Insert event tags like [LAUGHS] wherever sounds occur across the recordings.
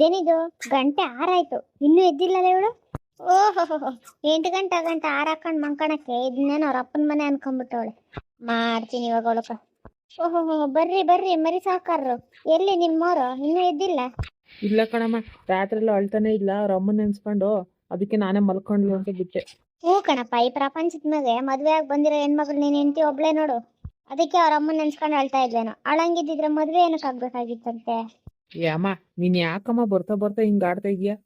ಇದೇನಿದು? ಗಂಟೆ ಆರಾಯ್ತು. ಇನ್ನೂ ಎದ್ದಿಲ್ಲಲ್ಲ ಇವಳು? ಓಹೋ. ಎಂಟು ಗಂಟೆ ಗಂಟೆ ಆರ್ ಹಾಕೊಂಡ್ ಮಂಕಣಕ್ಕೆ ಇದನ್ನೇನು ಅವ್ರ ಅಪ್ಪನ ಮನೆ ಅನ್ಕೊಂಡ್ಬಿಟ್ಟವಳೆ ಮಾಡ್ತೀನಿ ಇವಾಗ ಅವಳಕ ಓಹೋ. ಬರ್ರಿ ಬರ್ರಿ ಮರಿ ಸಾಕಾರರು ಎಲ್ಲಿ ನಿಮ್ಮೋರು? ಇನ್ನೂ ಎದ್ದಿಲ್ಲ? ಇಲ್ಲ ಕಣಮ್ಮ. ರಾತ್ರಿ ಎಲ್ಲ ಅಳ್ತಾನೆ ಇಲ್ಲ. ಅವ್ರ ಅಮ್ಮನ ನೆನ್ಸ್ಕೊಂಡು ಅದಕ್ಕೆ ನಾನೇ ಮಲ್ಕೊಂಡ್ಲು ಅಂತ ಬಿಟ್ಟೆ. ಹ್ಞೂ ಕಣಪ್ಪ ಈ ಪ್ರಪಂಚದ ಮೇಲೆ ಮದ್ವೆ ಆಗಿ ಬಂದಿರೋ ಹೆಣ್ಮಗ್ಳು ನೀನ್ ಹೆಂಡತಿ ಒಬ್ಳೆ ನೋಡು. ಅದಕ್ಕೆ ಅವ್ರ ಅಮ್ಮನ ನೆನ್ಸ್ಕೊಂಡು ಅಳ್ತಾ ಇದ್ಲೇನು ಅಳಂಗಿದ್ದಿದ್ರೆ ಮದ್ವೆ ಏನಕ್ಕೆ ಆಗ್ಬೇಕಾಗಿತ್ತಂತೆ? ಏ ಅಮ್ಮ ನೀನ್ ಯಾಕಮ್ಮ ಬರ್ತಾ ಬರ್ತಾ ಹಿಂಗ್ ಆಡ್ತಾ ಇದೀಯಾ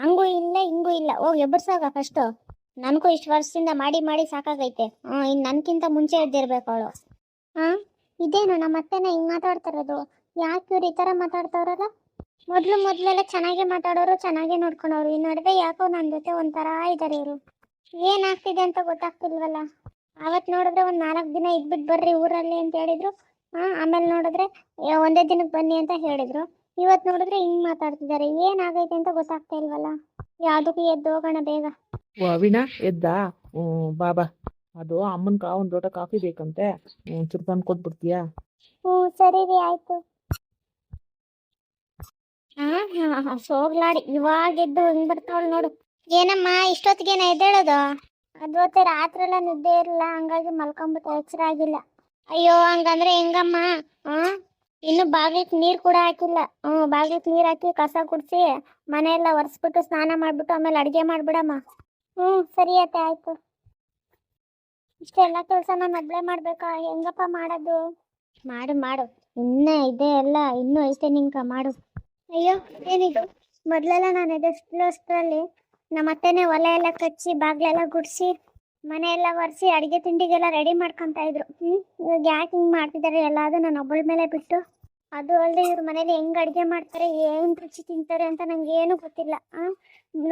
ಹಂಗೂ ಇಲ್ಲ, ಹಿಂಗೂ ಇಲ್ಲ. ಹೋಗಿ ಎಬ್ಬರ್ಸಾಗ ಫಸ್ಟ್ ನನಗೂ ಇಷ್ಟು ವರ್ಷದಿಂದ ಮಾಡಿ ಮಾಡಿ ಸಾಕಾಗೈತೆ. ಹ್ಞೂ ಇನ್ನು ನನ್ಕಿಂತ ಮುಂಚೆ ಎದ್ದಿರ್ಬೇಕು ಅವಳು. ಹಾಂ ಇದೇನು ನಮ್ಮ ಅತ್ತೆನ ಹಿಂಗೆ ಮಾತಾಡ್ತಿರೋದು? ಯಾಕೆ ಇವ್ರು ಈ ಥರ ಮಾತಾಡ್ತಾವ್ರಲ್ಲ? ಮೊದಲು ಮೊದಲೆಲ್ಲ ಚೆನ್ನಾಗಿ ಮಾತಾಡೋರು, ಚೆನ್ನಾಗಿ ನೋಡ್ಕೊಳೋರು. ಈ ನಡುವೆ ಯಾಕೋ ನನ್ನ ಜೊತೆ ಒಂಥರ ಇದ್ದಾರೆ ಇವರು. ಏನಾಗ್ತಿದೆ ಅಂತ ಗೊತ್ತಾಗ್ತಿಲ್ವಲ್ಲ? ಅವತ್ತು ನೋಡಿದ್ರೆ ಒಂದು ನಾಲ್ಕು ದಿನ ಇದ್ಬಿಟ್ಟು ಬರ್ರಿ ಊರಲ್ಲಿ ಅಂತ ಹೇಳಿದ್ರು. ಆಮೇಲೆ ನೋಡಿದ್ರೆ ಒಂದೇ ದಿನಕ್ಕೆ ಬನ್ನಿ ಅಂತ ಹೇಳಿದ್ರು. ಇವತ್ತು ನೋಡಿದ್ರೆ ಹಿಂಗ್ ಮಾತಾಡ್ತಿದ್ದಾರೆ. ಏನಾಗೈತೆ ಅಂತ ಗೊತ್ತಾಗ್ತಾ ಇಲ್ವಲ್ಲ? ಯಾವುದಕ್ಕೂ ಎದ್ದು ಹೋಗೋಣ ಬೇಗ. ವೀಣಾ ಎದ್ದ? ಬಾಬಾ ಅದು ಅಮ್ಮನ್ಕ ಒಂದ್ ಲೋಟ ಕಾಫಿ ಬೇಕಂತೆ. ಚೂರು ತಂದು ಕೊಟ್ಬಿಡ್ತೀಯಾ? ಹ್ಞೂ ಸರಿ ರೀ ಆಯಿತು. ಹಾಂ ಸೋಗ್ಲಾಡಿ. ಇವಾಗ ಎದ್ದು ಹಿಂಗ್ ಬರ್ತಾವಳು ನೋಡು. ಏನಮ್ಮ ಇಷ್ಟೊತ್ತಿಗೆ ಎದ್ದೇಳೋದು? ಅದು ರಾತ್ರಿ ಎಲ್ಲ ನಿದ್ದೆ ಇರಲ್ಲ ಹಂಗಾಗಿ ಮಲ್ಕೊಂಬಿಟ್ಟು ಎಚ್ಚರ ಆಗಿಲ್ಲ ಅಯ್ಯೋ, ಹಂಗಂದ್ರೆ ಹೆಂಗಮ್ಮ? ಹ್ಮ್ ಇನ್ನು ಬಾಗಿಲಿಗೆ ನೀರು ಕೂಡ ಹಾಕಿಲ್ಲ. ಹ್ಮ್ ಬಾಗಿಲಿಗೆ ನೀರು ಹಾಕಿ ಕಸ ಕುಡ್ಸಿ ಮನೆ ಎಲ್ಲ ಒರ್ಸ್ಬಿಟ್ಟು ಸ್ನಾನ ಮಾಡ್ಬಿಟ್ಟು ಆಮೇಲೆ ಅಡುಗೆ ಮಾಡ್ಬಿಡಮ್ಮ. ಹ್ಮ್ ಸರಿ ಅತ್ತೆ, ಆಯ್ತು. ಇಷ್ಟೆಲ್ಲ ಕೆಲಸ ನಾನು ಒಬ್ಬಳೇ ಮಾಡ್ಬೇಕಾ? ಹೆಂಗಪ್ಪ ಮಾಡೋದು? ಮಾಡು ಮಾಡು. ಇನ್ನೇ ಇದೆ ಎಲ್ಲ. ಇನ್ನು ಐತೆ ನಿಂಕ, ಮಾಡು. ಅಯ್ಯೋ, ಏನಿದು? ಮೊದಲೆಲ್ಲ ನಾನು ಎದಷ್ಟರಲ್ಲಿ ನಮ್ಮ ಅತ್ತೆನೆ ಒಲೆ ಎಲ್ಲ ಕಚ್ಚಿ ಬಾಗ್ಲೆಲ್ಲ ಗುಡಿಸಿ ಮನೆ ಎಲ್ಲ ಒರೆಸಿ ಅಡುಗೆ ತಿಂಡಿಗೆಲ್ಲ ರೆಡಿ ಮಾಡ್ಕೊತಾ ಇದ್ರು. ಹ್ಞೂ ಇವಾಗ ಯಾಕೆ ಹಿಂಗೆ ಮಾಡ್ತಿದ್ದಾರೆ ಎಲ್ಲಾದರೂ ನಾನು ಒಬ್ಬಳ ಮೇಲೆ ಬಿಟ್ಟು. ಅದು ಅಲ್ಲದೆ ಇವ್ರ ಮನೇಲಿ ಹೆಂಗೆ ಅಡುಗೆ ಮಾಡ್ತಾರೆ, ಏನು ರುಚಿ ತಿಂತಾರೆ ಅಂತ ನಂಗೆ ಏನು ಗೊತ್ತಿಲ್ಲ.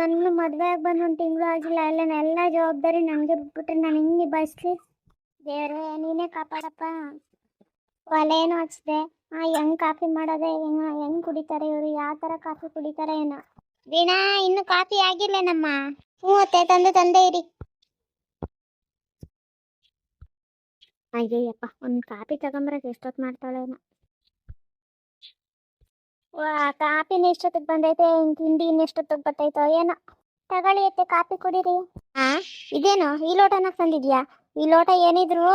ನನ್ನ ಮದುವೆ ಆಗಿ ಬಂದು ಒಂದು ತಿಂಗಳು ಆಗಿಲ್ಲ, ಎಲ್ಲ ಎಲ್ಲ ಜವಾಬ್ದಾರಿ ನನಗೆ ಬಿಟ್ಬಿಟ್ರೆ ನಾನು ಹಿಂಗೆ ನಿಭಾಯಿಸ್ಲಿ? ದೇವ್ರೇ, ನೀನೇ ಕಾಪಾಡಪ್ಪ. ಒಲೆಯೇನು ಹಚ್ಚಿದೆ ಹಾಂ ಹೆಂಗೆ ಕಾಫಿ ಮಾಡೋದೆ, ಹೆಂಗ್, ಹೆಂಗೆ ಕುಡಿತಾರೆ ಇವರು, ಯಾವ ಥರ ಕಾಫಿ ಕುಡಿತಾರೆ ಏನೋ. ವೀಣಾ, ಇನ್ನೂ ಕಾಫಿ ಆಗಿಲ್ಲ ನಮ್ಮ? ಹ್ಞೂ ಅತ್ತೆ, ತಂದೆ ತಂದೆ ಇರಿ. ಅಯ್ಯಯ್ಯಪ್ಪ, ಒಂದು ಕಾಫಿ ತಗೊಂಬರಕ್ಕೆ ಎಷ್ಟೊತ್ತು ಮಾಡ್ತಾಳೇನ ವಾ ಕಾಫಿ ಎಷ್ಟೊತ್ತಿಗೆ ಬಂದೈತೆ? ತಿಂಡಿ ಇನ್ನೆಷ್ಟೊತ್ತಿಗೆ ಬರ್ತೈತೋ ಏನೋ. ತಗೊಳ್ಳಿ ಅತ್ತೆ ಕಾಫಿ ಕುಡೀರಿ. ಆ, ಇದೇನು? ಈ ಲೋಟನ ತಂದಿದ್ಯಾ? ಈ ಲೋಟ ಏನಿದ್ರು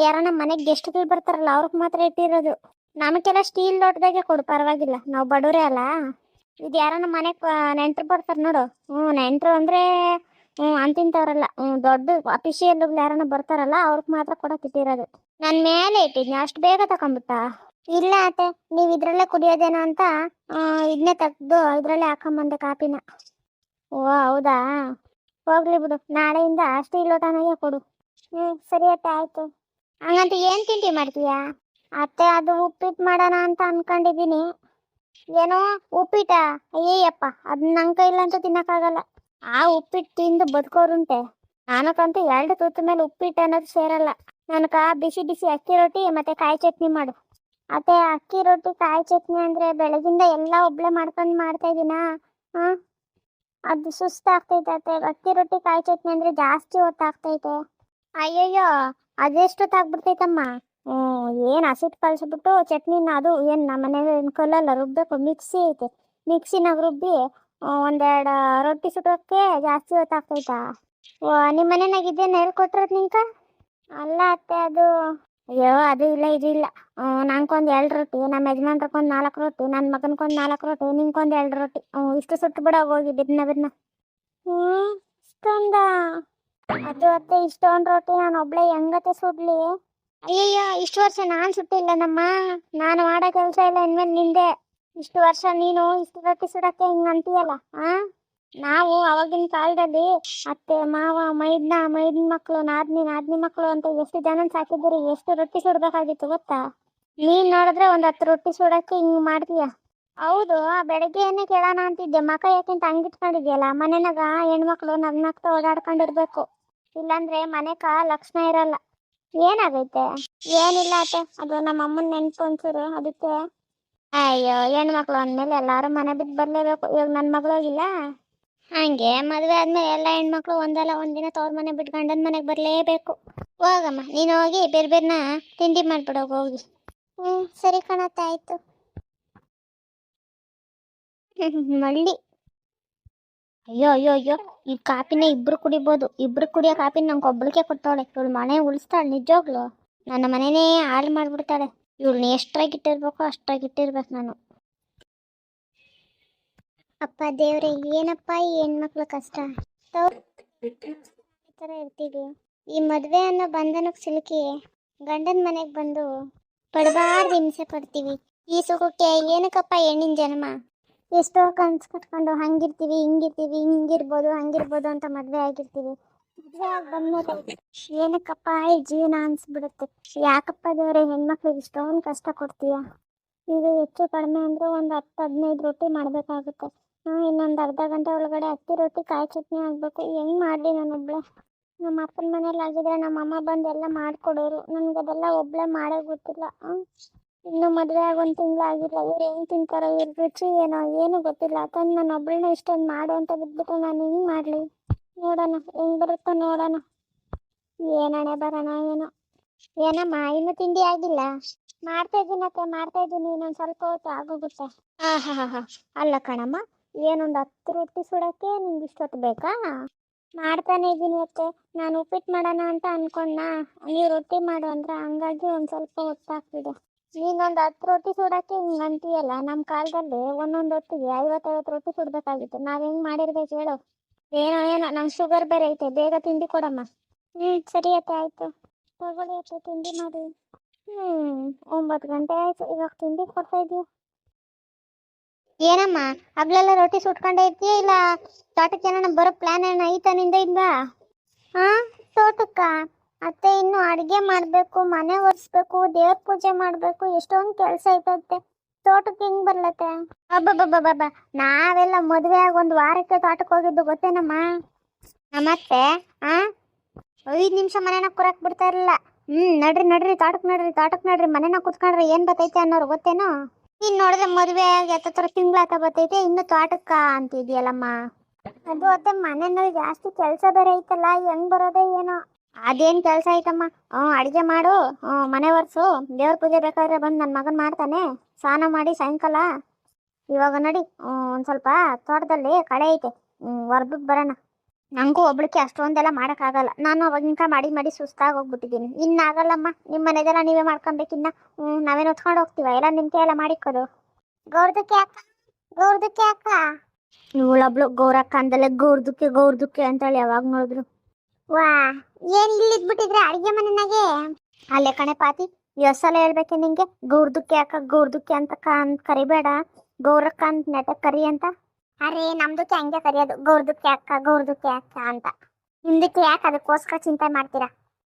ಯಾರನ್ನ ಮನೆಗೆ ಗೆಸ್ಟ್ಗಳು ಬರ್ತಾರಲ್ಲ, ಅವ್ರಿಗೆ ಮಾತ್ರ ಇಟ್ಟಿರೋದು. ನಮಗೆಲ್ಲ ಸ್ಟೀಲ್ ಲೋಟದಾಗೆ ಕೊಡು, ಪರವಾಗಿಲ್ಲ. ನಾವು ಬಡವರೇ ಅಲ್ಲ. ಇದು ಯಾರನ್ನ ಮನೆಗೆ ನೆಂಟ್ರು ಬರ್ತಾರೆ ನೋಡು. ಹ್ಞೂ ನೆಂಟ್ರು ಅಂದರೆ ಹ್ಞೂ ಅಂತಿಂತವ್ರಲ್ಲ ಹ್ಞೂ ದೊಡ್ಡ ಅಫಿಷಿಯಲ್ ಯಾರನ್ನ ಬರ್ತಾರಲ್ಲ ಅವ್ರಿಗೆ ಮಾತ್ರ ಕೊಡಕ್ಕೆ ಇಟ್ಟಿರೋದು. ನನ್ನ ಮೇಲೆ ಇಟ್ಟಿದ್ನಿ, ಅಷ್ಟು ಬೇಗ ತಗೊಂಬಿಟ್ಟ ಇಲ್ಲ ಅತ್ತೆ, ನೀವು ಇದ್ರಲ್ಲೇ ಕುಡಿಯೋದೇನೋ ಅಂತ ಇದನ್ನೇ ತೆಗ್ದು ಇದ್ರಲ್ಲೇ ಹಾಕೊಂಬಂದೆ ಕಾಪಿನ ಓ, ಹೌದಾ? ಹೋಗ್ಲಿ ಬಿಡು, ನಾಳೆಯಿಂದ ಅಷ್ಟು ಇಲ್ಲೋ ತಾನಾಗೆ ಕೊಡು. ಹ್ಮ್, ಸರಿ ಅತ್ತೆ, ಆಯ್ತು. ಹಂಗಂತ ಏನು ತಿಂಡಿ ಮಾಡ್ತೀಯಾ? ಅತ್ತೆ, ಅದು ಉಪ್ಪಿಟ್ಟು ಮಾಡೋಣ ಅಂತ ಅನ್ಕೊಂಡಿದ್ದೀನಿ. ಏನೋ ಉಪ್ಪಿಟ? ಅಯ್ಯಯ್ಯಪ್ಪ, ಅದು ನನ್ನ ಕೈಲಂತೂ ತಿನ್ನಕ್ಕಾಗಲ್ಲ. ಆ ಉಪ್ಪಿಟ್ಟು ತಿಂದು ಬದುಕೋರುಂಟೆ. ನಾನಕ್ಕಂತೂ ಎರಡು ತುತ್ತು ಮೇಲೆ ಉಪ್ಪಿಟ್ಟು ಅನ್ನೋದು ಸೇರಲ್ಲ. ನನಕ ಬಿಸಿ ಬಿಸಿ ಅಕ್ಕಿ ರೊಟ್ಟಿ ಮತ್ತೆ ಕಾಯಿ ಚಟ್ನಿ ಮಾಡು. ಮತ್ತೆ ಅಕ್ಕಿ ರೊಟ್ಟಿ, ಕಾಯಿ ಚಟ್ನಿ ಅಂದ್ರೆ ಬೆಳಗಿಂದ ಎಲ್ಲ ಒಬ್ಳೆ ಮಾಡ್ಕೊಂಡು ಮಾಡ್ತಾ ಇದೀನಾ? ಹಾ ಅದು ಸುಸ್ತಾಗ್ತೈತೆ ಅತ್ತೆ. ಅಕ್ಕಿ ರೊಟ್ಟಿ, ಕಾಯಿ ಚಟ್ನಿ ಅಂದ್ರೆ ಜಾಸ್ತಿ ಹೊತ್ತಾಗ್ತೈತೆ. ಅಯ್ಯಯ್ಯೋ ಅದೆಷ್ಟೊತ್ತಾಗ್ಬಿಡ್ತೈತಮ್ಮ ಹ್ಞೂ ಏನು ಹಸಿಟ್ಟು ಕಲಿಸ್ಬಿಟ್ಟು ಚಟ್ನಿನ ಅದು ಏನು ನಮ್ಮ ಮನೆಗೆ ಕಲ್ಲಲ್ಲ ರುಬ್ಬಬೇಕು ಮಿಕ್ಸಿ ಐತೆ. ಮಿಕ್ಸಿನಾಗ ರುಬ್ಬಿ ಒಂದೆರಡು ರೊಟ್ಟಿ ಸುಡೋಕ್ಕೆ ಜಾಸ್ತಿ ಹೊತ್ತಾಗ್ತೈತಾ ಓ ನಿಮ್ಮ ಮನೆನಾಗ ಇದೇನು ಹೇಳ್ಕೊಟ್ರದ್ ನಿಂಕ? ಅಲ್ಲ ಅತ್ತೆ, ಅದು ಅಯ್ಯೋ, ಅದು ಇಲ್ಲ, ಇದು ಇಲ್ಲ. ನಂಗೊಂದು ಎರಡು ರೊಟ್ಟಿ ನಮ್ಮ ಯಜಮಾನ್ರಕ್ಕೊಂದು ನಾಲ್ಕು ರೊಟ್ಟಿ ನನ್ನ ಮಗನ್ಕೊಂದು ನಾಲ್ಕು ರೊಟ್ಟಿ ನಿಂಗೊಂದು ಎರಡು ರೊಟ್ಟಿ. ಇಷ್ಟು ಸುಟ್ಟು ಬಿಡ, ಹೋಗಿ ಬಿದ್ನ ಬಿದ್ನ. ಹ್ಞೂ, ಇಷ್ಟೊಂದ? ಅದು ಅತ್ತೆ, ಇಷ್ಟೊಂದು ರೊಟ್ಟಿ ನಾನು ಒಬ್ಳೆ ಹೆಂಗತ್ತೆ ಸುಡ್ಲಿ ಅಯ್ಯಯ್ಯೋ, ಇಷ್ಟು ವರ್ಷ ನಾನು ಸುಟ್ಟಿಲ್ಲ ನಮ್ಮ ನಾನು ಮಾಡೋ ಕೆಲಸ ಇಲ್ಲ ಇನ್ಮೇಲೆ ನಿಂದೆ. ಇಷ್ಟು ವರ್ಷ ನೀನು ಇಷ್ಟು ರೊಟ್ಟಿ ಸುಡಕ್ಕೆ ಹಿಂಗ್ ಅಂತೀಯಲ್ಲ, ಆ? ನಾವು ಅವಾಗಿನ ಕಾಲದಲ್ಲಿ ಅತ್ತೆ, ಮಾವ, ಮೈದ್ನ ಮೈದ್ನ ಮಕ್ಕಳು ನಾದ್ನಿ ನಾದ್ನಿ ಮಕ್ಕಳು ಅಂತ ಎಷ್ಟು ಜನ ಸಾಕಿದ್ದೀರಿ, ಎಷ್ಟು ರೊಟ್ಟಿ ಸುಡ್ಬೇಕಾಗಿತ್ತು ಗೊತ್ತಾ? ನೀನ್ ನೋಡಿದ್ರೆ ಒಂದ್ ಹತ್ತು ರೊಟ್ಟಿ ಸುಡಕ್ಕೆ ಹಿಂಗ್ ಮಾಡ್ತೀಯ? ಹೌದು ಬೆಳಗ್ಗೆ ಏನೇ ಕೇಳೋಣ ಅಂತಿದ್ದೆ. ಮಕ ಯಾಕಿಂತ ಹಂಗಿಟ್ಕೊಂಡಿದ್ಯಲ್ಲ ಮನೆನಾಗ ಹೆಣ್ಮಕ್ಳು ನಗ್ನಗ್ತಾ ಓಡಾಡ್ಕೊಂಡಿರ್ಬೇಕು. ಇಲ್ಲಾಂದ್ರೆ ಮನೆಕ ಲಕ್ಷಣ ಇರಲ್ಲ. ಏನಾಗೈತೆ? ಏನಿಲ್ಲ ಅತ್ತೆ. ಅದು ನಮ್ಮ ಅಮ್ಮನ ನೆನ್ಪು ಒಂಚೂರು, ಅದಕ್ಕೆ ಅಯ್ಯೋ ಹೆಣ್ಮಕ್ಳು ಅಂದ್ಮೇಲೆ ಎಲ್ಲಾರು ಮನೆ ಬಿಟ್ಟು ಬರ್ಲೇಬೇಕು. ಇವಾಗ ನನ್ನ ಮಗಳು ಹೋಗಿಲ್ಲ ಹಂಗೆ ಮದುವೆ ಆದ್ಮೇಲೆ ಎಲ್ಲ ಹೆಣ್ಮಕ್ಳು ಒಂದಲ್ಲ ಒಂದಿನ ತವ್ರ ಮನೆ ಬಿಟ್ಟು ಗಂಡನ ಮನೆಗೆ ಬರಲೇಬೇಕು. ಹೋಗಮ್ಮ ನೀನು ಹೋಗಿ ಬೇರೆ ಬೇರೆನ ತಿಂಡಿ ಮಾಡ್ಬಿಡೋಗ ಹೋಗಿ. ಹ್ಞೂ ಸರಿ ಕಣತ್ತೆ ಆಯ್ತು. [LAUGHS] ಮಳ್ಳಿ. ಅಯ್ಯೋ ಅಯ್ಯೋ ಅಯ್ಯೋ ಈ ಕಾಪಿನ ಇಬ್ರು ಕುಡಿಬೋದು. ಇಬ್ರು ಕುಡಿಯೋ ಕಾಪಿನ ನಂಗೆ ಒಬ್ಬಳಿಕೆ ಕೊಟ್ಟವಳೆ. ಇವಳು ಮನೆ ಉಳಿಸ್ತಾಳೆ ನಿಜವಾಗ್ಲು. ನನ್ನ ಮನೆನೇ ಹಾಳು ಮಾಡ್ಬಿಡ್ತಾಳೆ. ಇವಳನ್ನ ಎಷ್ಟ್ರಾಗಿಟ್ಟಿರ್ಬೇಕು ಅಷ್ಟ್ರಾಗಿಟ್ಟಿರ್ಬೇಕು ನಾನು. ಅಪ್ಪ ದೇವ್ರೆ, ಏನಪ್ಪ ಈ ಹೆಣ್ಮಕ್ಳ ಕಷ್ಟ? ಈ ಇರ್ತೀವಿ. ಈ ಮದುವೆ ಅನ್ನೋ ಬಂಧನಕ್ಕೆ ಸಿಲುಕಿ ಗಂಡನ ಮನೆಗೆ ಬಂದು ಪಡಬಾರ್ದು ಹಿಂಸೆ ಪಡ್ತೀವಿ. ಈ ಸುಖಕ್ಕೆ ಏನಕ್ಕಪ್ಪ ಹೆಣ್ಣಿನ ಜನ್ಮ? ಎಷ್ಟೋ ಕನ್ಸು ಕಟ್ಕೊಂಡು ಹಂಗಿರ್ತೀವಿ, ಹಿಂಗಿರ್ತೀವಿ, ಹಿಂಗಿರ್ಬೋದು, ಹಂಗಿರ್ಬೋದು ಅಂತ ಮದುವೆ ಆಗಿರ್ತೀವಿ. ಏನಕ್ಕಪ್ಪ ಈ ಜೀವನ ಅನ್ಸ್ಬಿಡುತ್ತೆ? ಯಾಕಪ್ಪ ದೇವ್ರೆ ಹೆಣ್ಮಕ್ಳಿಗೆ ಇಷ್ಟೊಂದು ಕಷ್ಟ ಕೊಡ್ತೀಯ? ಇದು ಹೆಚ್ಚು ಕಡಿಮೆ ಅಂದ್ರೆ ಒಂದು ಹತ್ತು ಹದಿನೈದು ರೊಟ್ಟಿ ಮಾಡ್ಬೇಕಾಗುತ್ತೆ. ಹಾಂ, ಇನ್ನೊಂದು ಅರ್ಧ ಗಂಟೆ ಒಳಗಡೆ ಅಕ್ಕಿ ರೊಟ್ಟಿ, ಕಾಯಿ ಚಟ್ನಿ ಆಗಬೇಕು. ಹೆಂಗ್ ಮಾಡ್ಲಿ ಮಾಡಲಿ ಒಬ್ಳೆ? ನಮ್ಮ ಅಪ್ಪನ ಮನೇಲಿ ಆಗಿದ್ರೆ ನಮ್ಮ ಅಮ್ಮ ಬಂದು ಎಲ್ಲ ಮಾಡ್ಕೊಡೋರು. ನನಗೆ ಅದೆಲ್ಲ ಒಬ್ಳೆ ಮಾಡೋಕೆ ಗೊತ್ತಿಲ್ಲ. ಇನ್ನು ಮದುವೆ ಆಗಿ ಒಂದು ತಿಂಗಳು ಆಗಿಲ್ಲ. ಇವ್ರು ಹೆಂಗ್ ತಿಂತಾರೋ, ಇವ್ರ ರುಚಿ ಏನೋ, ಏನು ಗೊತ್ತಿಲ್ಲ. ತಂದು ನಾನು ಒಬ್ಬಳನ್ನ ಇಷ್ಟೊಂದು ಮಾಡು ಅಂತ ಬಿದ್ಬಿಟ್ಟು ನಾನು ಹೆಂಗ್ ಮಾಡಲಿ? ನೋಡೋಣ ಹೆಂಗ್ ಬರುತ್ತೋ ನೋಡೋಣ. ಏನಣೆ ಬರೋಣ ಏನೋ. ಏನಮ್ಮ ಇನ್ನು ತಿಂಡಿ ಆಗಿಲ್ಲ. ಮಾಡ್ತಾ ಇದ್ದೀನತ್ತೆ ಮಾಡ್ತಾ ಇದ್ದೀನಿ. ಇನ್ನೊಂದು ಸ್ವಲ್ಪ ಹೊತ್ತು ಆಗೋಗುತ್ತೆ. ಹಾ ಹಾ ಅಲ್ಲ ಕಣಮ್ಮ ಏನೊಂದು ಹತ್ತು ರೊಟ್ಟಿ ಸುಡಕ್ಕೆ ನಿಮ್ಗೆ ಇಷ್ಟೊತ್ತು ಬೇಕಾ? ಮಾಡ್ತಾನೆ ಇದ್ದೀನಿ ಅತ್ತೆ. ನಾನು ಉಪ್ಪಿಟ್ಟು ಮಾಡೋಣ ಅಂತ ಅನ್ಕೊಂಡ ನೀವು ರೊಟ್ಟಿ ಮಾಡು ಅಂದ್ರೆ ಹಂಗಾಗಿ ಒಂದು ಸ್ವಲ್ಪ ಹೊತ್ತಾಗ್ತಿದೆ ನೀನೊಂದು ಹತ್ತು ರೊಟ್ಟಿ ಸುಡಕ್ಕೆ ಹಿಂಗೆ ಅಂತೀಯಲ್ಲ ನಮ್ಮ ಕಾಲದಲ್ಲಿ ಒಂದೊಂದು ಹೊತ್ತಿಗೆ ಐವತ್ತೈವತ್ತು ರೊಟ್ಟಿ ಸುಡಬೇಕಾಗಿತ್ತು. ನಾವು ಹೆಂಗ್ ಮಾಡಿರ್ಬೇಕು ಹೇಳು. ಏನೋ ಏನೋ ನಂಗೆ ಶುಗರ್ ಬೇರೆ ಐತೆ ಬೇಗ ತಿಂಡಿ ಕೊಡಮ್ಮ. ಹ್ಞೂ ಸರಿ ಅತ್ತೆ ಆಯಿತು. ತಗೊಳ್ಳಿ ಅತ್ತೆ ತಿಂಡಿ ಮಾಡಿ. ಹ್ಞೂ ಒಂಬತ್ತು ಗಂಟೆ ಆಯಿತು ಇವಾಗ ತಿಂಡಿ ಕೊಡ್ತಾ ಇದೀಯ. ಏನಮ್ಮ ಹಗ್ಲೆಲ್ಲ ರೊಟ್ಟಿ ಸುಟ್ಕೊಂಡೆ ಇರ್ತೀಯ ಇಲ್ಲ ತೋಟಕ್ಕೆ ಏನಾರ ಬರೋ ಪ್ಲಾನ್ ಏನ ಐತ ನಿಂದ ಇಲ್ಲ ಹಾ? ತೋಟಕ್ಕ? ಅತ್ತೆ ಇನ್ನು ಅಡುಗೆ ಮಾಡಬೇಕು ಮನೆ ಒರೆಸ್ಬೇಕು ದೇವ್ರ ಪೂಜೆ ಮಾಡಬೇಕು ಎಷ್ಟೊಂದು ಕೆಲಸ ಐತತ್ತೆ ತೋಟಕ್ಕೆ ಹೆಂಗ್ ಬರ್ಲತ್ತೆ? ಅಬ್ಬಬ್ಬಬ್ಬಬ್ಬ ನಾವೆಲ್ಲ ಮದುವೆ ಆಗಿ ಒಂದು ವಾರಕ್ಕೆ ತೋಟಕ್ಕೆ ಹೋಗಿದ್ದು ಗೊತ್ತೇನಮ್ಮ? ಮತ್ತೆ ಆ? ಐದು ನಿಮಿಷ ಮನೆನ ಕುರಕ್ ಬಿಡ್ತಾ ಇರಲಿಲ್ಲ. ಹ್ಮ್, ನಡ್ರಿ ನಡ್ರಿ ತೋಟಕ್ಕೆ ನಡ್ರಿ ತೋಟಕ್ಕೆ ನಡ್ರಿ. ಮನೆನ ಕುತ್ಕೊಂಡ್ರೆ ಏನ್ ಬರ್ತೈತೆ ಅನ್ನೋರು ಗೊತ್ತೇನೋ? ಇನ್ ನೋಡಿದ್ರೆ ಮದುವೆ ಆಗಿ ಹತ್ತತ್ರ ತಿಂಗ್ಳಾಕ ಬತೈತೆ ಇನ್ನು ತೋಟಕ್ಕ ಅಂತಿದ್ಯಲ್ಲಮ್ಮ? ಅದು ಅತ್ತೆ ಮನೆನಲ್ಲಿ ಜಾಸ್ತಿ ಕೆಲಸ ಬೇರೆ ಐತಲ್ಲ, ಹೆಂಗ್ ಬರೋದೇ ಏನೋ? ಅದೇನ್ ಕೆಲಸ ಐತಮ್ಮ? ಹ್ಞೂ, ಅಡಿಗೆ ಮಾಡು. ಹ್ಞೂ, ಮನೆ ಒರೆಸು. ದೇವ್ರ ಪೂಜೆ ಬೇಕಾದ್ರೆ ಬಂದು ನನ್ನ ಮಗನ್ ಮಾಡ್ತಾನೆ. ಸ್ನಾನ ಮಾಡಿ ಸಾಯಂಕಾಲ. ಇವಾಗ ನಡಿ. ಒಂದು ಸ್ವಲ್ಪ ತೋಟದಲ್ಲಿ ಕಳೆ ಐತೆ. ಹೊರ್ಬಿಟ್ಟು ಬರೋಣ. ನಂಗೂ ಒಬ್ಳಿಕೆ ಅಷ್ಟೊಂದೆಲ್ಲ ಮಾಡೋಕ್ಕಾಗಲ್ಲ. ನಾನು ಅವಾಗಿನ್ಕ ಮಾಡಿ ಮಾಡಿ ಸುಸ್ತಾಗಿ ಹೋಗ್ಬಿಟ್ಟಿದ್ದೀನಿ. ಇನ್ನು ಆಗಲ್ಲಮ್ಮ. ನಿಮ್ಮ ಮನೆದೆಲ್ಲ ನೀವೇ ಮಾಡ್ಕೊಬೇಕಿನ್ನ ಹ್ಞೂ, ನಾವೇನು ಹೊತ್ಕೊಂಡು ಹೋಗ್ತೀವ? ಎಲ್ಲ ನಿಮ್ಮ ಕೈ ಎಲ್ಲ ಮಾಡಿಕೊಡು. ಗೌರ್ದಕ್ಕೆ ಅಕ್ಕ. ಗೌರ್ದಕ್ಕೆ ಅಕ್ಕ. ಇವಳೊಬ್ಳು ಗೌರಕ್ಕ ಅಂದಲೆ ಗೌರ್ದಕ್ಕೆ ಗೌರ್ದಕ್ಕೆ ಅಂತೇಳಿ ಯಾವಾಗ ನೋಡಿದ್ರು. ವಾ, ಏನ್ ಇಲ್ಲಿ ಇದ್ಬಿಟ್ಟಿದ್ರೆ ಅಡಿಗೆ ಮನೆನಾಗೆ? ಅಲ್ಲೇ ಕಣೆ ಪಾತಿ ಯೋಸಲ ಸಲ ಹೇಳ್ಬೇಕೆ ನಿಂಗೆ? ಗೌರ್ದುಕ್ಕೆ ಅಕ್ಕ ಗೌರ್ದುಕ್ಕೆ ಅಂತ ಅಂತ ಕರಿಬೇಡ. ಗೌರಕ್ಕ ಅಂತ ನೆಟ ಕರಿ ಅಂತ. ಅರೆ, ನಮ್ದಕ್ಕೆ ಹಂಗೆ ಕರಿಯೋದು. ಗೌರ್ದುಕ್ಕೆ ಅಕ್ಕ ಗೌರ್ದುಕ್ಕೆ ಅಕ್ಕ ಅಂತ. ನಿಮ್ದಕ್ಕೆ ಯಾಕೆ ಅದಕ್ಕೋಸ್ಕರ ಚಿಂತೆ ಮಾಡ್ತೀರಾ?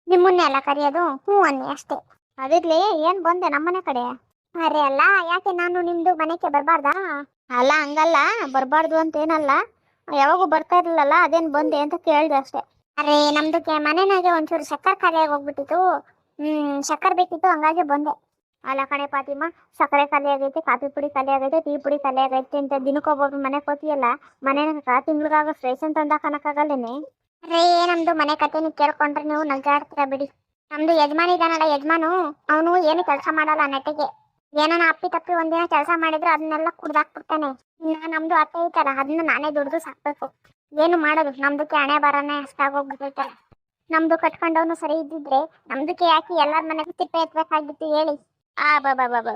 ನಿಮ್ಮನ್ನೇ ಅಲ್ಲ ಕರಿಯೋದು ಹ್ಞೂ ಅನ್ನಿ ಅಷ್ಟೇ. ಅದಿರ್ಲಿ, ಏನ್ ಬಂದೆ ನಮ್ಮನೆ ಕಡೆ? ಅರೆ ಅಲ್ಲ, ಯಾಕೆ ನಾನು ನಿಮ್ದು ಮನೆಗೆ ಬರಬಾರ್ದಾ? ಅಲ್ಲ, ಹಂಗಲ್ಲ, ಬರಬಾರ್ದು ಅಂತ ಏನಲ್ಲ. ಯಾವಾಗೂ ಬರ್ತಾ ಇರ್ಲಿಲ್ಲಲ್ಲ, ಅದೇನ್ ಬಂದೆ ಅಂತ ಕೇಳಿದೆ ಅಷ್ಟೇ. ಅರೆ, ನಮ್ದು ಮನೆನಾಗೆ ಒಂಚೂರು ಸಕ್ಕರೆ ಖಾಲಿಯಾಗಿ ಹೋಗ್ಬಿಟ್ಟಿತ್ತು. ಹ್ಮ್ ಸಕ್ಕರೆ ಬೇಕಿತ್ತು ಹಂಗಾಗಿ ಬಂದೆ. ಅಲ್ಲ ಕಣೆ ಪಾತಿಮ್ಮ, ಸಕ್ಕರೆ ಖಾಲಿ ಆಗೈತೆ, ಕಾಫಿ ಪುಡಿ ಖಾಲಿ ಆಗೈತೆ, ಟೀ ಪುಡಿ ಖಾಲಿ ಆಗೈತೆ ಅಂತ ದಿನಕ್ಕೊಬ್ಬೊಬ್ರು ಮನೆ ಕೋತಿಯಲ್ಲ ಮನೆನಾಗ ತಿಂಗ್ಳಿಗಾಗ ರೇಷನ್ ತಂದಾಕನಕ್ಕಾಗಲ್ಲೇನೆ ಅರೇ, ನಮ್ದು ಮನೆ ಕತೆ ನೀವು ಕೇಳ್ಕೊಂಡ್ರೆ ನೀವು ನಗ್ಗಾಡ್ತೀರ ಬಿಡಿ. ನಮ್ದು ಯಜಮಾನ ಇದಾನಲ್ಲ, ಯಜಮಾನು, ಅವನು ಏನು ಕೆಲಸ ಮಾಡಲ್ಲ ನಟಿಗೆ ಏನಾನ ಅಪ್ಪಿ ತಪ್ಪಿ ಒಂದಿನ ಕೆಲಸ ಮಾಡಿದ್ರೆ ಅದನ್ನೆಲ್ಲ ಕುಡ್ದಾಕ್ಬಿಡ್ತಾನೆ. ಇನ್ನ ನಮ್ದು ಅತ್ತೆ ಐತಲ್ಲ, ಅದನ್ನ ನಾನೇ ದುಡ್ದು ಸಾಕ್ಬೇಕು. ಏನು ಮಾಡೋದು? ನಮ್ದಕ್ಕೆ ಹಣೆ ಬರನೇ ಅಷ್ಟಾಗೋಗ್ಬಿಟ್ಟಿರ್ತಾರೆ ನಮ್ದು ಕಟ್ಕೊಂಡವನು ಸರಿ ಇದ್ದಿದ್ರೆ ನಮ್ದಕ್ಕೆ ಯಾಕೆ ಎಲ್ಲರ ಮನೆಗೆ ತಿಪ್ಪೆ ಎತ್ಬೇಕಾಗಿತ್ತು ಹೇಳಿ. ಆ ಬಾಬಾ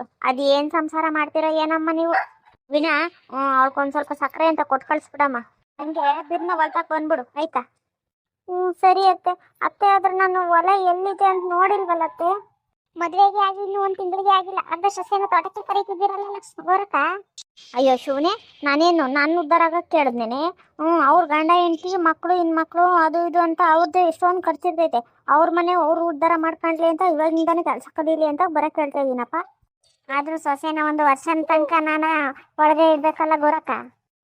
ಏನ್ ಸಂಸಾರ ಮಾಡ್ತಿರೋ ಏನಮ್ಮ ನೀವು? ವಿನಾ ಅವಳ್ಕೊಂದ್ ಸ್ವಲ್ಪ ಸಕ್ಕರೆ ಅಂತ ಕೊಟ್ಟು ಕಳ್ಸ್ಬಿಡಮ್ಮ. ಹಂಗೆ ಬಿರ್ನ ಹೊಲ್ತಾಕ್ ಬಂದ್ಬಿಡು, ಆಯ್ತಾ? ಹ್ಮ್, ಸರಿ ಅತ್ತೆ. ಅತ್ತೆ ಆದ್ರೆ ನಾನು ಹೊಲ ಎಲ್ಲಿದೆ ಅಂತ ನೋಡಿಲ್ವಲ್ಲ ಅತ್ತೆ ಮದುವೆಗೆ ಆಗಿ ಇನ್ನು ಒಂದು ತಿಂಗಳಿಗೆ ಆಗಿಲ್ಲ. ಅರ್ಧ ಸಸ್ಯನ ತೋಟಕ್ಕೆ ಕರೀತಿದ್ದೀರಲ್ಲ ಗೋರಕ ಅಯ್ಯೋ ಶಿವನೇ ನಾನೇನು, ನಾನು ಉದ್ದಾರ ಆಗಕ್ಕೆ ಕೇಳಿದ್ನೇನೆ? ಹ್ಞೂ ಅವ್ರ ಗಂಡ, ಹೆಂಡತಿ ಮಕ್ಕಳು ಮಕ್ಳು ಅದು ಇದು ಅಂತ ಅವ್ರದ್ದು ಎಷ್ಟೊಂದು ಖರ್ಚಿರ್ತೈತೆ. ಅವ್ರ ಮನೆ ಅವರು ಉದ್ಧಾರ ಮಾಡ್ಕೊಂಡ್ಲಿ ಅಂತ ಇವಾಗಿಂದಾನೆ ಕೆಲಸ ಕಲೀಲಿ ಅಂತ ಬರಕ್ಕೆ ಕೇಳ್ತಾ ಇದೀನಪ್ಪ. ಆದ್ರೂ ಸೊಸೆನ ಒಂದು ವರ್ಷನ ತನಕ ನಾನು ಒಳಗೆ ಇರ್ಬೇಕಲ್ಲ ಗೊರಕ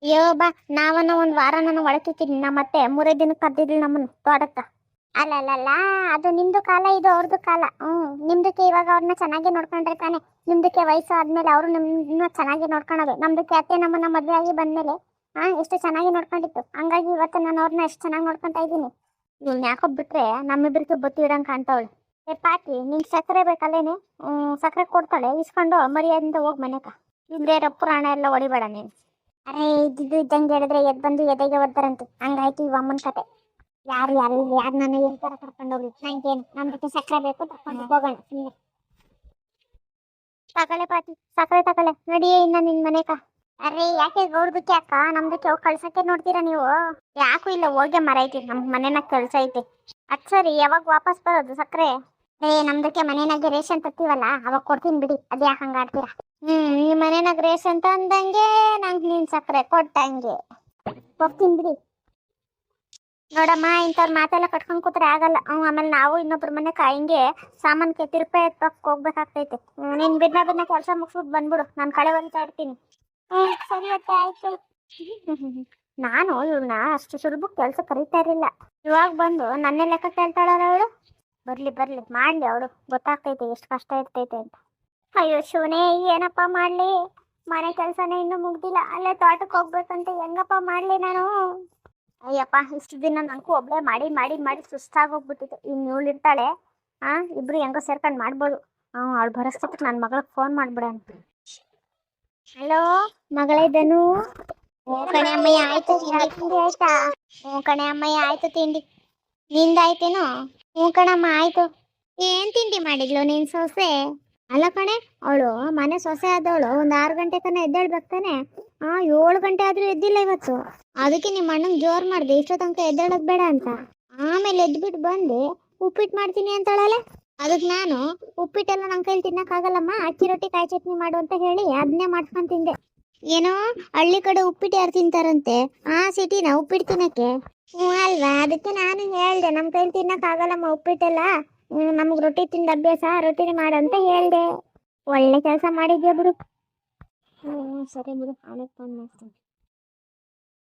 ಅಯ್ಯೋ ಬಾ, ನಾವನ್ನ ಒಂದು ವಾರ ನಾನು ಒಳಕಿಟ್ಟಿದ್ದೀನಿ ನಮ್ಮ ಮತ್ತೆ ಮೂರೇ ದಿನಕ್ಕೆ ಕದ್ದಿದ್ಲು ನಮ್ಮನ್ನು ತೋಟಕ್ಕ. ಅಲ್ಲಲ್ಲ ಅದು ನಿಮ್ದು ಕಾಲ, ಇದು ಅವ್ರದ್ದು ಕಾಲ. ಹ್ಮ್, ನಿಮ್ದಕ್ಕೆ ಇವಾಗ ಅವ್ರನ್ನ ಚೆನ್ನಾಗಿ ನೋಡ್ಕೊಂಡ್ರೆ ತಾನೆ. ನಿಮ್ದಕ್ಕೆ ವಯಸ್ಸು ಆದ್ಮೇಲೆ ಅವರು ನಿಮ್ಮನ್ನ ಚೆನ್ನಾಗಿ ನೋಡ್ಕೊಳೋದು. ನಮ್ದಕ್ಕೆ ಅತ್ತೆ, ನಮ್ಮನ್ನ ಮದುವೆ ಆಗಿ ಬಂದ್ಮೇಲೆ, ಹಾ, ಎಷ್ಟು ಚೆನ್ನಾಗಿ ನೋಡ್ಕೊಂಡಿತ್ತು. ಹಂಗಾಗಿ ಇವತ್ತು ನಾನು ಅವ್ರನ್ನ ಎಷ್ಟು ಚೆನ್ನಾಗಿ ನೋಡ್ಕೊಂತ ಇದ್ದೀನಿ. ಇವ್ನ ಯಾಕೋ ಬಿಟ್ರೆ ನಮ್ಮಿಬ್ಬರಿಗೆ ಬತ್ತಿ ಇಡಂಗ್ ಕಾಣ್ತಾವಳೆ. ಏ, ಪಾಟಿ ನಿಂಗೆ ಸಕ್ಕರೆ ಬೇಕಲ್ಲೇನೆ? ಸಕ್ಕರೆ ಕೊಡ್ತಾಳೆ. ಇಸ್ಕೊಂಡು ಮರ್ಯಾದಿಂದ ಹೋಗಿ ಮನೆಕ ಇಲ್ಲದೆ ರಪ್ಪು ಹಣ ಎಲ್ಲ ಹೊಡಿಬೇಡ ನೀನು. ಅರೆ, ಇದ್ದಿದ್ದು ಇದ್ದಂಗೆ ಹೇಳಿದ್ರೆ ಎದ್ ಬಂದು ಎದೆಗೆ ಒದ್ದಾರಂತೆ ಹಂಗಾಯ್ತು ಇವ ಅಮ್ಮನ ಕತೆ. ಯಾರು ಯಾರು ಯಾರು ನಾನು ಇರ್ತಾರ ಕರ್ಕೊಂಡು ಹೋಗ್ಲಿ. ನಂಗೇನು ನಮ್ ಜೊತೆ ಸಕ್ಕರೆ ಬೇಕು ತಕೊಂಡು ಹೋಗೋಣ ಸುಮ್ಮನೆ ತಗೊಳ್ಳೆ ಪಾತಿ ಸಕ್ಕರೆ ತಗೊಳ್ಳೆ. ನಡಿ ಇನ್ನ ನಿನ್ ಮನೆಕ ಅರೆ ಯಾಕೆ ಗೌಡ್ದಕ್ಕೆ ಅಕ್ಕ? ನಮ್ದಕ್ಕೆ ಹೋಗಿ ಕಳ್ಸಕ್ಕೆ ನೋಡ್ತೀರಾ ನೀವು? ಯಾಕೂ ಇಲ್ಲ ಹೋಗಿ ಮರೈತಿ ನಮ್ ಮನೆನ ಕೆಲ್ಸ ಐತಿ. ಅದ್ ಸರಿ ಯಾವಾಗ ವಾಪಸ್ ಬರೋದು ಸಕ್ಕರೆ? ಏ ನಮ್ದಕ್ಕೆ ಮನೆನಾಗೆ ರೇಷನ್ ತತ್ತೀವಲ್ಲ ಅವಾಗ ಕೊಡ್ತೀನಿ ಬಿಡಿ. ಅದ್ ಯಾಕೆ ಹಂಗ ಆಡ್ತೀರಾ? ಹ್ಮ್ ಈ ಮನೆನಾಗ ರೇಷನ್ ತಂದಂಗೆ ನಂಗೆ ನೀನ್ ಸಕ್ಕರೆ ಕೊಟ್ಟಂಗೆ. ಕೊಡ್ತೀನಿ ಬಿಡಿ. ನೋಡಮ್ಮ ಇಂಥವ್ರ ಮಾತೆಲ್ಲ ಕಟ್ಕೊಂಡ್ ಕೂತ್ರೆ ಆಗಲ್ಲ. ಹ್ಮ್, ಆಮೇಲೆ ನಾವು ಇನ್ನೊಬ್ರ ಮನೆ ಹಿಂಗೆ ಸಾಮಾನ್ ತಿರುಪೆ ಎತ್ತಕ್ ಹೋಗ್ಬೇಕಾಗ್ತೈತೆ. ನೀನ್ ಬಿದ್ನ ಬಿದ್ನ ಕೆಲಸ ಮುಗಿಸ್ಬಿಟ್ಟು ಬಂದ್ಬಿಡು. ನಾನು ಕಳೆ ಇರ್ತೀನಿ. ಹ್ಞೂ ಸರಿ ಅತ್ತೆ ಆಯ್ತು. [LAUGHS] ನಾನು ಇವ್ಳನ್ನ ಅಷ್ಟು ಸುಲಭ ಕೆಲಸ ಕರಿತಾ ಇರಲಿಲ್ಲ. ಇವಾಗ ಬಂದು ನನ್ನೇ ಲೆಕ್ಕ ಕೇಳ್ತಾಳಲ್ಲ ಅವಳು? ಬರ್ಲಿ ಬರ್ಲಿ. ಮಾಡ್ಲಿ ಅವಳು. ಗೊತ್ತಾಗ್ತೈತೆ ಎಷ್ಟು ಕಷ್ಟ ಇರ್ತೈತೆ ಅಂತ. ಅಯ್ಯೋ ಶಿವನೇ ಏನಪ್ಪ ಮಾಡ್ಲಿ? ಮನೆ ಕೆಲಸನೇ ಇನ್ನೂ ಮುಗ್ದಿಲ್ಲ. ಅಲ್ಲೇ ತೋಟಕ್ಕೆ ಹೋಗ್ಬೇಕಂತ. ಹೆಂಗಪ್ಪ ಮಾಡ್ಲಿ ನಾನು? ಅಯ್ಯಪ್ಪ, ಇಷ್ಟು ದಿನ ನನಗೂ ಒಬ್ಳೆ ಮಾಡಿ ಮಾಡಿ ಮಾಡಿ ಸುಸ್ತಾಗೋಗ್ಬಿಟ್ಟಿತ್ತು ಇನ್ನು ಇವಳು ಇರ್ತಾಳೆ, ಆ, ಇಬ್ರು ಹೆಂಗೋ ಸೇರ್ಕೊಂಡು ಮಾಡ್ಬೋದು. ಹ್ಞೂ ಅವಳು ಬರೋಷ್ಟೊತ್ತಿಗೆ ನನ್ನ ಮಗಳಿಗೆ ಫೋನ್ ಮಾಡ್ಬಿಡೋಣ ಹಲೋ ಮಗಳಿದ್ದನು ಹ್ಞೂ ಕಣೆ ಅಮ್ಮಯ್ಯ, ಆಯ್ತು ತಿಂಡಿ. ಆಯ್ತಾ? ಹ್ಞೂ ಕಣೆ ಅಮ್ಮಯ್ಯ, ಆಯ್ತು ತಿಂಡಿ. ನಿಂದಾಯ್ತೇನೋ ಹ್ಞೂ ಕಣಮ್ಮ, ಆಯ್ತು. ಏನ್ ತಿಂಡಿ ಮಾಡಿದ್ಲು ನಿನ್ ಸೊಸೆ? ಅಲ್ಲ ಕಣೆ, ಅವಳು ಮನೆ ಸೊಸೆ ಆದವಳು, ಒಂದು ಆರು ಗಂಟೆ ತನ ಎದ್ದೇಳ್ಬೇಕು ತಾನೆ. ಆ ಏಳು ಗಂಟೆ ಆದ್ರೂ ಎದ್ದಿಲ್ಲ ಇವತ್ತು. ಅದಕ್ಕೆ ನಿಮ್ಮ ಅಣ್ಣನ್ ಜೋರ್ ಮಾಡ್ದೆ ಇಷ್ಟೋ ತನಕ ಎದ್ದೇಳಕ್ ಬೇಡ ಅಂತ. ಆಮೇಲೆ ಎದ್ಬಿಟ್ಟು ಬಂದು ಉಪ್ಪಿಟ್ಟು ಮಾಡ್ತೀನಿ ಅಂತಾಳಲೆ ಅದಕ್ಕೆ ನಾನು ಉಪ್ಪಿಟ್ಟೆಲ್ಲ ನನ್ನ ಕೈಲಿ ತಿನ್ನಕ್ಕಾಗಲ್ಲಮ್ಮ, ಅಕ್ಕಿ ರೊಟ್ಟಿ, ಕಾಯಿ ಚಟ್ನಿ ಮಾಡು ಅಂತ ಹೇಳಿ ಅದನ್ನೇ ಮಾಡ್ಕೊಂಡ್ ತಿಂದೆ. ಏನೋ ಹಳ್ಳಿ ಕಡೆ ಉಪ್ಪಿಟ್ಟು ಯಾರು ತಿಂತಾರಂತೆ, ಆ ಸಿಟಿನ ಉಪ್ಪಿಟ್ಟು ತಿನ್ನಕ್ಕೆ. ಹ್ಞೂ ಅಲ್ವಾ, ಅದಕ್ಕೆ ನಾನು ಹೇಳ್ದೆ ನಮ್ಮ ಕೈಲಿ ತಿನ್ನಕ್ಕಾಗಲ್ಲಮ್ಮ ಉಪ್ಪಿಟ್ಟೆಲ್ಲ. ನಮ್ಗ್ ರೊಟ್ಟಿ ತಿಂದ ಅಭ್ಯಾಸ, ರೊಟ್ಟಿನೇ ಮಾಡು ಅಂತ ಹೇಳ್ದೆ. ಒಳ್ಳೆ ಕೆಲಸ ಮಾಡಿದ್ಯಾ ಬಿಡು. ಹ್ಞೂ ಸರಿ ಬಿಡು ಆಮೇಲೆ ಫೋನ್ ಮಾಡ್ತೀನಿ